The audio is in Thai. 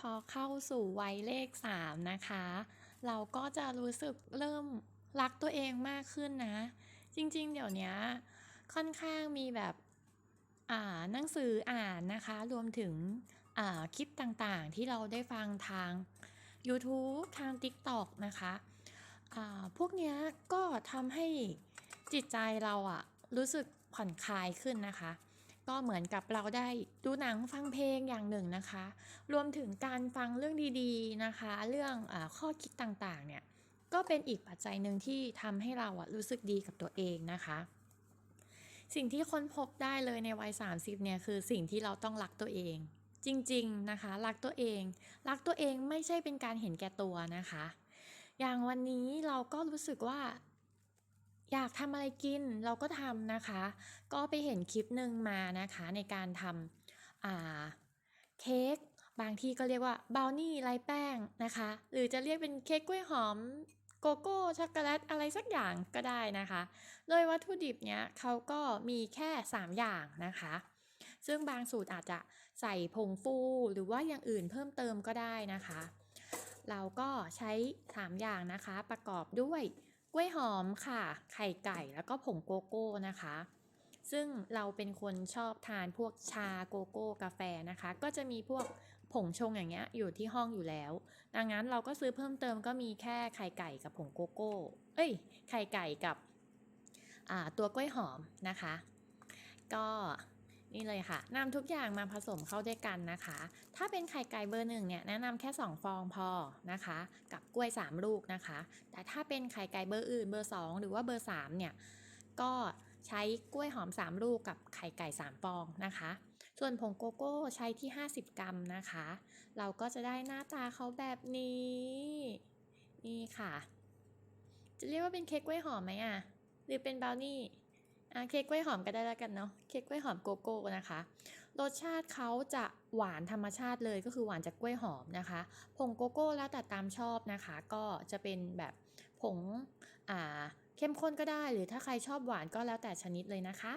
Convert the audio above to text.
พอเข้าสู่วัยเลขสามนะคะ เราก็จะรู้สึกเริ่มรักตัวเองมากขึ้นนะ จริงๆ เดี๋ยวนี้ค่อนข้างมีแบบอ่าหนังสืออ่านนะคะ รวมถึงอ่าคลิปต่างๆ ที่เราได้ฟังทาง YouTube ทาง TikTok นะคะอ่าพวกนี้ก็ทำให้จิตใจเราอะรู้สึกผ่อนคลายขึ้นนะคะ ก็เหมือนกับเราได้ดูหนังฟังเพลงอย่างหนึ่งนะคะ รวมถึงการฟังเรื่องดีๆนะคะ เรื่องอข้อคิดต่างๆเนี่ยก็เป็นอีกปัจจัยหนึ่งที่ทำให้เราอะรู้สึกดีกับตัวเองนะคะ สิ่งที่ค้นพบได้เลยในวัย 30เนี่ยคือสิ่งที่เราต้องรักตัวเองจริงๆนะคะ รักตัวเอง รักตัวเองไม่ใช่เป็นการเห็นแก่ตัวนะคะ อย่างวันนี้เราก็รู้สึกว่า อยากทำอะไรกินเราก็ทำนะคะ ก็ไปเห็นคลิปหนึ่งมานะคะในการทำอ่าเค้กบางที่ก็เรียกว่าบราวนี่ไร้แป้งนะคะ หรือจะเรียกเป็นเค้กกล้วยหอมโกโก้ช็อกโกแลตอะไรสักอย่างก็ได้นะคะ โดยวัตถุดิบเนี้ยเขาก็มีแค่ 3 อย่างนะคะ ซึ่งบางสูตรอาจจะใส่ผงฟูหรือว่าอย่างอื่นเพิ่มเติมก็ได้นะคะ เราก็ใช้ 3 อย่างนะคะประกอบด้วย กล้วยหอมค่ะ ไข่ไก่แล้วก็ผงโกโก้นะคะ ซึ่งเราเป็นคนชอบทานพวกชาโกโก้กาแฟนะคะ ก็จะมีพวกผงชงอย่างเงี้ยอยู่ที่ห้องอยู่แล้ว ดังนั้นเราก็ซื้อเพิ่มเติมก็มีแค่ไข่ไก่กับผงโกโก้ เอ้ย ไข่ไก่กับตัวกล้วยหอมนะคะ ก็ นี่เลยค่ะนำทุกอย่างมาผสมเข้าด้วยกันนะคะ ถ้าเป็นไข่ไก่เบอร์หนึ่งเนี่ยแนะนำแค่ 2 ฟองพอนะคะ กับกล้วย 3 ลูกนะคะ แต่ถ้าเป็นไข่ไก่เบอร์อื่นเบอร์ 2 หรือว่าเบอร์ 3 เนี่ยก็ใช้กล้วยหอม 3 ลูกกับไข่ไก่ 3 ฟองนะคะ ส่วนผงโกโก้ใช้ที่ 50 กรัมนะคะ เราก็จะได้หน้าตาเขาแบบนี้ นี่ค่ะ จะเรียกว่าเป็นเค้กกล้วยหอมไหมอะ หรือเป็นบราวนี่ อะเค้กกล้วยหอมก็ได้แล้วกันเนาะเค้กกล้วยหอมโกโก้นะคะรสชาติเขาจะหวานธรรมชาติเลยก็คือหวานจากกล้วยหอมนะคะผงโกโก้แล้วแต่ตามชอบนะคะ ก็จะเป็นแบบผงอ่าเข้มข้นก็ได้ หรือถ้าใครชอบหวานก็แล้วแต่ชนิดเลยนะคะ